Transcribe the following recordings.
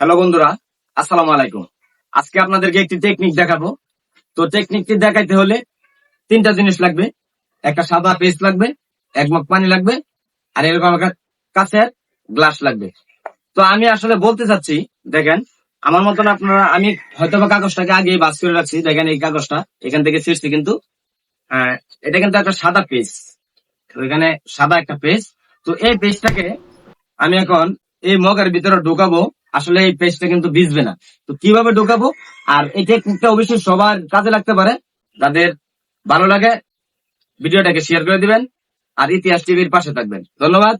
Hello বন্ধুরা আসসালামু আলাইকুম। আজকে আপনাদেরকে একটি টেকনিক দেখাবো। তো টেকনিকটি দেখাইতে হলে তিনটা জিনিস লাগবে। একটা সাদা পেস্ট লাগবে এক মগ পানি লাগবে আর এরকম কাছের গ্লাস লাগবে। তো আমি আসলে বলতে চাচ্ছি দেখেন আমার মতন আপনারা আমি হয়তো বা কাগজটাকে আগে বাস করে রাখছি। দেখেন এই কাগজটা এখান থেকে ছিঁড়ছি কিন্তু। আহ, এটা কিন্তু একটা সাদা পেজ এখানে সাদা একটা পেজ তো এই পেজটাকে আমি এখন এই মগের ভিতরে ঢোকাবো। আসলে এই পেজটা কিন্তু ভিজবে না। তো কীভাবে ঢোকাবো? আর এই টেকনিকটা অবশ্যই সবার কাজে লাগতে পারে। যাদের ভালো লাগে, ভিডিওটাকে শেয়ার করে দিবেন আর ইতিহাস টিভির পাশে থাকবেন। ধন্যবাদ।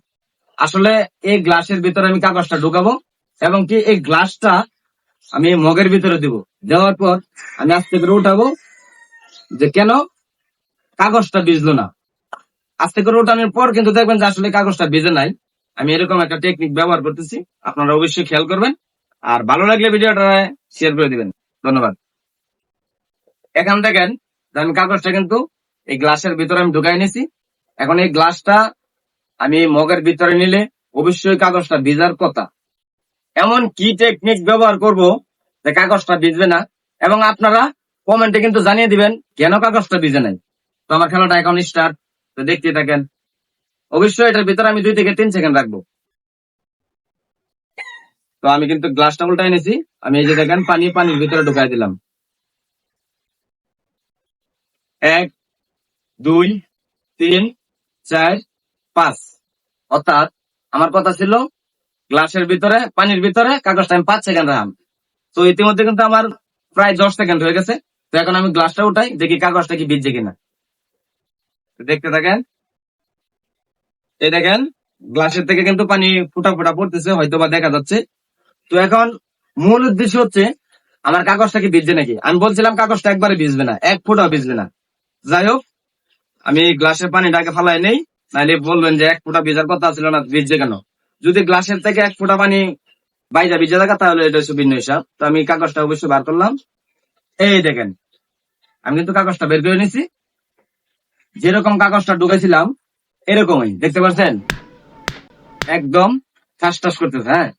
আসলে এই গ্লাসের ভিতরে আমি কাগজটা ঢুকাবো এবং কি এই গ্লাসটা আমি মগের ভিতরে দিব। দেওয়ার পর আমি আস্তে করে উঠাবো যে কেন কাগজটা ভিজলো না। আস্তে করে উঠানোর পর কিন্তু দেখবেন যে আসলে কাগজটা ভিজে নাই। আমি এরকম একটা টেকনিক ব্যবহার করতেছি। আপনারা অবশ্যই খেয়াল করবেন। আর ভালো লাগলে ভিডিওটা শেয়ার করে দিবেন। ধন্যবাদ। এখান দেখেন আমি কাগজটা কিন্তু এই গ্লাসের ভিতরে আমি ঢুকাই নিয়েছি এখন এই গ্লাসটা আমি মগের ভিতরে নিলে অবশ্যই কাগজটা ভিজার কথা। এমন কি টেকনিক ব্যবহার করব যে কাগজটা ভিজবে না? এবং আপনারা কমেন্টে কিন্তু জানিয়ে দিবেন, কেন কাগজটা ভিজে নাই? তো আমার খেলাটা এখন স্টার্ট তো দেখতে থাকেন। অবশ্যই এটার ভিতরে আমি দুই থেকে তিন সেকেন্ড রাখব। তো আমি কিন্তু গ্লাসটা উল্টাই নিয়েছি আমি এই যে দেখেন, পানি, পানির ভিতরে ঢুকাই দিলাম। এক, দুই, তিন, চার, পাঁচ। অর্থাৎ আমার কথা ছিল গ্লাসের ভিতরে, পানির ভিতরে কাগজটা আমি পাঁচ সেকেন্ড রাখলাম। তো ইতিমধ্যে কিন্তু আমার প্রায় দশ সেকেন্ড হয়ে গেছে। তো এখন আমি গ্লাসটা উঠাই, দেখি কাগজটা কি ভিজছে কিনা। দেখতে থাকেন। এই দেখেন, গ্লাসের থেকে কিন্তু পানি ফুটা ফুটা পড়তেছে হয়তো বা দেখা যাচ্ছে। তো এখন মূল উদ্দেশ্য হচ্ছে, আমার কাগজটা কি ভিজছে নাকি? আমি বলছিলাম কাগজটা একবারে ভিজবে না, এক ফুটাও ভিজবে না। যাই হোক, আমি গ্লাসের পানিটাকে ফালাই নেই, নাহলে বলবেন যে এক ফুটা ভিজার কথা ছিল না, ভিজছে কেন? যদি গ্লাসের থেকে এক ফুটা পানি বাইরে ভিজে থাকা, তাহলে এটা হচ্ছে ভিন্ন হিসাব। তো আমি কাগজটা অবশ্যই বার করলাম। এই দেখেন, আমি কিন্তু কাগজটা বের করে নিছি। যেরকম কাগজটা ঢুকেছিলাম এরকমই, দেখতে পাচ্ছেন? একদম ঠাস ঠাস করতেছে হ্যাঁ?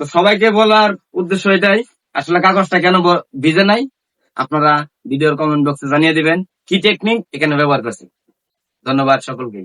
তো সবাইকে বলার উদ্দেশ্য এটাই, আসলে কাগজটা কেন ভিজে নাই? আপনারা ভিডিওর কমেন্ট বক্সে জানিয়ে দিবেন, কি টেকনিক এখানে ব্যবহার করছে। ধন্যবাদ সকলকে।